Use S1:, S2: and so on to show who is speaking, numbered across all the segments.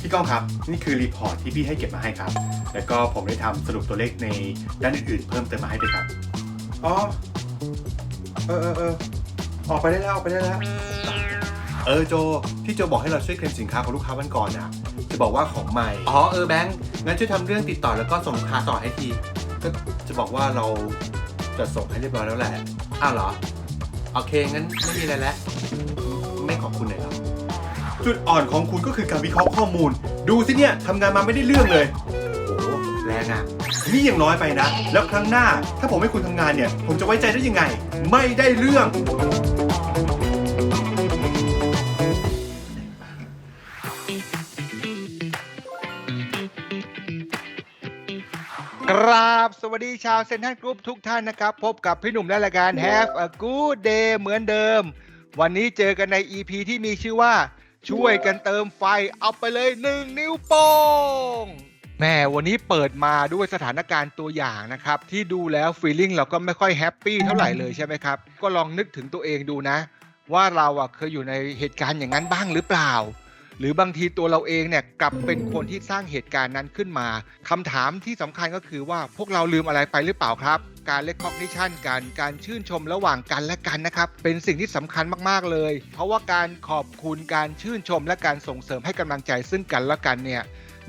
S1: พี่ก้องครับ นี่คือรีพอร์ตที่พี่ให้เก็บมาให้ครับ แล้วก็ผมได้ทำสรุปตัวเลขในด้านอื่นๆ เพิ่มเติมมาให้ด้วยครับ อ๋อ เออเออเออออกไปได้แล้วออกไปได้แล้ว เออโจที่โจบอกให้เราช่วยเคลมสินค้าของลูกค้าวันก่อนนะจะบอกว่าของใหม่ อ๋อเออแบงค์งั้นช่วยทำเรื่องติดต่อแล้วก็ส่งลูกค้าต่อให้ที ก็จะบอกว่าเราจะส่งให้เรียบร้อยแล้วแหละ อ้าวเหรอ โอเคงั้นไม่มีอะไรแล้ว ไม่ขอบคุณเลยเหรอจุดอ่อนของคุณก็คือการวิเคราะห์ข้อมูล ดูสิเนี่ยทำงานมาไม่ได้เรื่องเลย โอ้โหแรงอะ นี่ยังน้อยไปนะ แล้วครั้งหน้าถ้าผมให้คุณทำงานเนี่ย ผมจะไว้ใจได้ยังไง ไม่ได้เรื่อง
S2: กราบสวัสดีชาวเซนทรัลกรุ๊ปทุกท่านนะครับ พบกับพี่หนุ่มและรายการ Have a good day เหมือนเดิม วันนี้เจอกันใน EP ที่มีชื่อว่า ช่วยกันเติมไฟเอาไปเลย1นิ้วโป้งแม่วันนี้เปิดมาด้วยสถานการณ์ตัวอย่างนะครับ ที่ดูแล้วฟีลลิ่งเราก็ไม่ค่อยแฮปปี้เท่าไหร่เลยใช่ไหมครับ ก็ลองนึกถึงตัวเองดูนะ ว่าเราอะเคยอยู่ในเหตุการณ์อย่างนั้นบ้างหรือเปล่า หรือบางทีตัวเราเองเนี่ยกลับเป็นคนที่สร้างเหตุการณ์นั้นขึ้นมาคำถามที่สำคัญก็คือว่าพวกเราลืมอะไรไปหรือเปล่าครับการเล c คอ g นิชันกันการชื่นชมระหว่างกันและกันนะครับ เป็นสิ่งที่สำคัญมาก ๆ เลย เพราะว่าการขอบคุณการชื่นชมและการส่งเสริมให้กำลังใจซึ่งกันและกันเนี่ย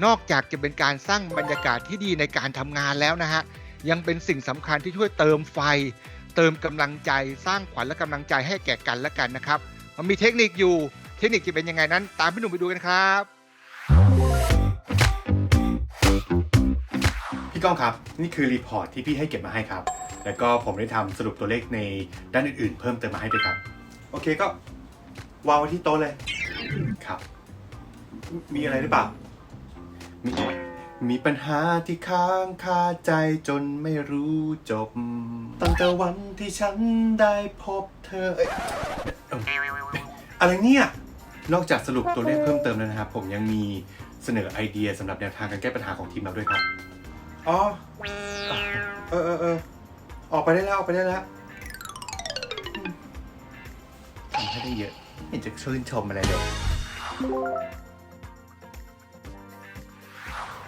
S2: นอกจากจะเป็นการสร้างบรรยากาศที่ดีในการทำงานแล้วนะฮะยังเป็นสิ่งสำคัญที่ช่วยเติมไฟ เติมกำลังใจสร้างขวัญและกำลังใจให้แก่กันและกันนะครับ มันมีเทคนิคอยู่ เทคนิคจะเป็นยังไงนั้น ตามพี่หนุ่มไปดูกันครับ
S1: พี่ก้องครับ นี่คือรีพอร์ตที่พี่ให้เก็บมาให้ครับ แล้วก็ผมได้ทำสรุปตัวเลขในด้านอื่นๆ เพิ่มเติมมาให้ด้วยครับ โอเคก็วางไว้ที่โต๊ะเลยครับ มีอะไรหรือเปล่า มีมีปัญหาที่ค้างคาใจจนไม่รู้จบ ตั้งแต่วันที่ฉันได้พบเธอเอ้ยเอิ่มอะไรเนี่ย นอกจากสรุปตัวเลขเพิ่มเติมแล้วนะครับ ผมยังมีเสนอไอเดียสำหรับแนวทางการแก้ปัญหาของทีมเราด้วยครับ อ๋อ เออเออเออออกไปได้แล้วออกไปได้แล้วอืมทำให้ได้เยอะไม่เห็นจะชื่นชมอะไรเลย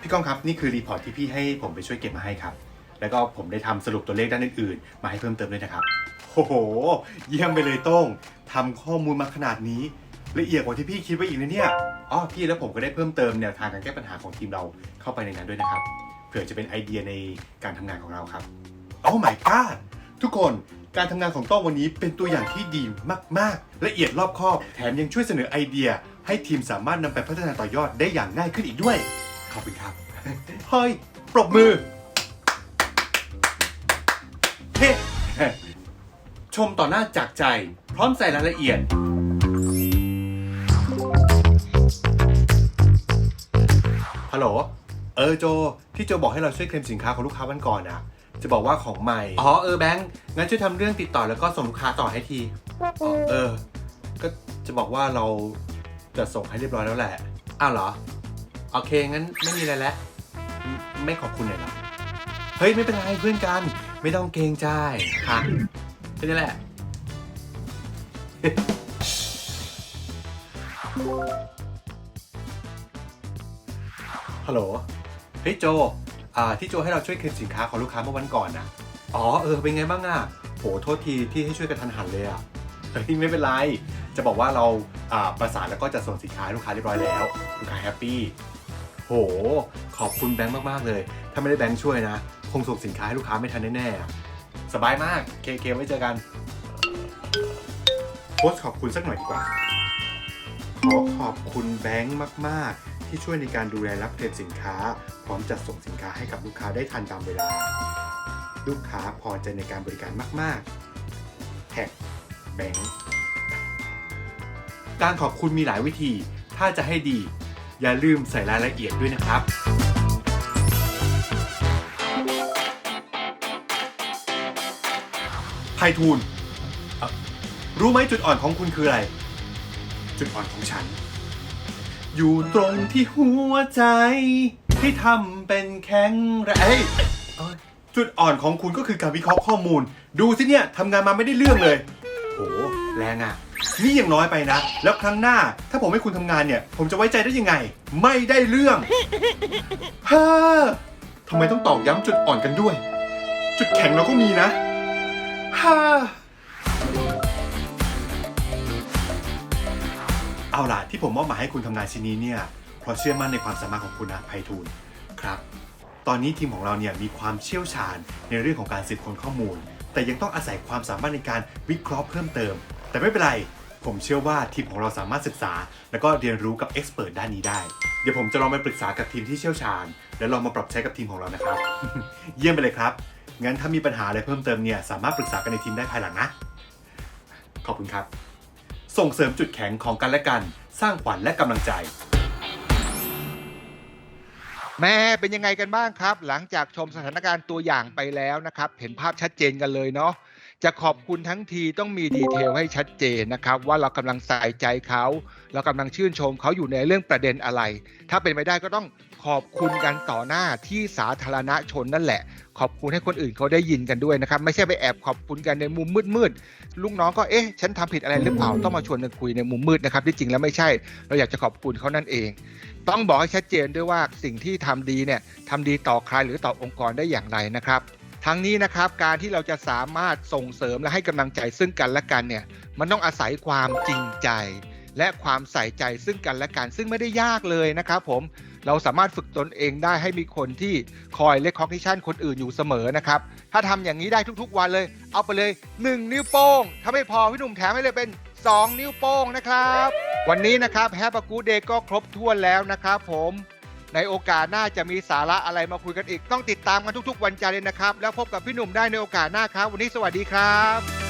S1: พี่ก้องครับนี่คือรีพอร์ตที่พี่ให้ผมไปช่วยเก็บมาให้ครับ แล้วก็ผมได้ทำสรุปตัวเลขด้านอื่นๆ มาให้เพิ่มเติมด้วยนะครับ โอ้โห เยี่ยมไปเลยโต้งทำข้อมูลมาขนาดนี้ ละเอียดกว่าที่พี่คิดไว้อีกนะเนี่ยอ๋อพี่แล้วผมก็ได้เพิ่มเติมแนวทางการแก้ปัญหาของทีมเราเข้าไปในนั้นด้วยนะครับ เผื่อจะเป็นไอเดียในการทำงานของเราครับโอ้ my god ทุกคนการทำงานของโต้งวันนี้เป็นตัวอย่างที่ดีมาก ๆ ละเอียดรอบคอบ แถมยังช่วยเสนอไอเดีย ให้ทีมสามารถนำไปพัฒนาต่อยอดได้อย่างง่ายขึ้นอีกด้วย ขอบคุณครับเฮ้ยปรบมือเฮ้ชมต่อหน้าจากใจ พร้อมใส่รายละเอียด โหล เออโจ ที่โจบอกให้เราช่วยเคลมสินค้าของลูกค้าวันก่อนอะจะบอกว่าของใหม่ อ๋อเออแบงค์ งั้นช่วยทำเรื่องติดต่อแล้วก็ส่งลูกค้าต่อให้ที อ๋อเออ ก็จะบอกว่าเราจะส่งให้เรียบร้อยแล้วแหละ อ้าวเหรอ โอเคงั้นไม่มีอะไรแล้ว ไม่ไม่ขอบคุณเลยเหรอ เฮ้ยไม่เป็นไรเพื่อนกัน ไม่ต้องเกรงใจค่ะแค่นี้แหละ ฮัลโหล เฮ้ยโจ อ่าที่โจให้เราช่วยเคลมสินค้าของลูกค้าเมื่อวันก่อนนะอ๋อเออเป็นไงบ้างอะโหโทษทีที่ให้ช่วยกันทันหันเลยอะเฮ้ยไม่เป็นไร จะบอกว่าเราอ่าประสานแล้วก็จะส่งสินค้าให้ลูกค้าเรียบร้อยแล้วลูกค้าแฮปปี้ โห ขอบคุณแบงค์มากๆเลย ถ้าไม่ได้แบงค์ช่วยนะ คงส่งสินค้าให้ลูกค้าไม่ทันแน่ๆอะสบายมาก เคเคไว้เจอกัน โพสต์ขอบคุณสักหน่อยดีกว่า ขอขอบคุณแบงค์มากๆ ที่ช่วยในการดูแลรับเคลมสินค้า พร้อมจัดส่งสินค้าให้กับลูกค้าได้ทันตามเวลา ลูกค้าพอใจในการบริการมาก ๆ แท็กแบงค์การขอบคุณมีหลายวิธี ถ้าจะให้ดี อย่าลืมใส่รายละเอียดด้วยนะครับไพฑูรย์เอ่อรู้ไหมจุดอ่อนของคุณคืออะไร จุดอ่อนของฉัน อยู่ตรงที่หัวใจให้ทำเป็นแข็งแรงเอ้ยจุดอ่อนของคุณก็คือการวิเคราะห์ข้อมูล ดูสิเนี่ยทำงานมาไม่ได้เรื่องเลย โห แรงอะ นี่ยังน้อยไปนะ แล้วครั้งหน้า ถ้าผมให้คุณทำงานเนี่ย ผมจะไว้ใจได้ยังไง ไม่ได้เรื่องฮ่าทำไมต้องตอกย้ำจุดอ่อนกันด้วย จุดแข็งเราก็มีนะฮ่า เอาล่ะที่ผมมอบหมายให้คุณทำงานชิ้นนี้เนี่ยเพราะเชื่อมั่นในความสามารถของคุณนะไพฑูรย์ครับ ตอนนี้ทีมของเราเนี่ยมีความเชี่ยวชาญในเรื่องของการสืบค้นข้อมูล แต่ยังต้องอาศัยความสามารถในการวิเคราะห์เพิ่มเติม แต่ไม่เป็นไร ผมเชื่อว่าทีมของเราสามารถศึกษา แล้วก็เรียนรู้กับเอ็กซ์เพรสด้านนี้ได้ เดี๋ยวผมจะลองไปปรึกษากับทีมที่เชี่ยวชาญ แล้วลองมาปรับใช้กับทีมของเรานะครับ เยี่ยมไปเลยครับ งั้นถ้ามีปัญหาอะไรเพิ่มเติมเนี่ยสามารถปรึกษากันในทีมได้ภายหลังนะ ขอบคุณครับ ส่งเสริมจุดแข็งของกันและกัน สร้างขวัญและกำลังใจ
S2: แม่เป็นยังไงกันบ้างครับ หลังจากชมสถานการณ์ตัวอย่างไปแล้วนะครับ เห็นภาพชัดเจนกันเลยเนาะจะขอบคุณทั้งทีต้องมีดีเทลให้ชัดเจนนะครับ ว่าเรากำลังใส่ใจเขา เรากำลังชื่นชมเขาอยู่ในเรื่องประเด็นอะไร ถ้าเป็นไปได้ก็ต้อง ขอบคุณกันต่อหน้าที่สาธารณชนนั่นแหละ ขอบคุณให้คนอื่นเขาได้ยินกันด้วยนะครับ ไม่ใช่ไปแอบขอบคุณกันในมุมมืดๆลูกน้องก็เอ๊ะ ฉันทำผิดอะไรหรือเปล่าต้องมาชวนกันคุยในมุมมืดนะครับที่จริงแล้วไม่ใช่ เราอยากจะขอบคุณเขานั่นเอง ต้องบอกให้ชัดเจนด้วยว่าสิ่งที่ทำดีเนี่ยทำดีต่อใครหรือต่อองค์กรได้อย่างไรนะครับทั้งนี้นะครับการที่เราจะสามารถส่งเสริมและให้กำลังใจซึ่งกันและกันเนี่ยมันต้องอาศัยความจริงใจ และความใส่ใจซึ่งกันและกันซึ่งไม่ได้ยากเลยนะครับผม เราสามารถฝึกตนเองได้ให้มีคนที่คอยเล c ค g นิชันคนอื่นอยู่เสมอนะครับ ถ้าทำอย่างนี้ได้ทุกๆวันเลย เอาไปเลย 1 นิ้วโป้ง ถ้าไม่พอพี่หนุ่มแถมให้เลยเป็น 2 นิ้วโป้งนะครับ วันนี้นะครับแฮปปี้กูเดย์ก็ครบถ้วนแล้วนะครับผมในโอกาสหน้าจะมีสาระอะไรมาคุยกันอีก ต้องติดตามกันทุกๆ วันจันทร์เลยนะครับ แล้วพบกับพี่หนุ่มได้ในโอกาสหน้าครับ วันนี้สวัสดีครับ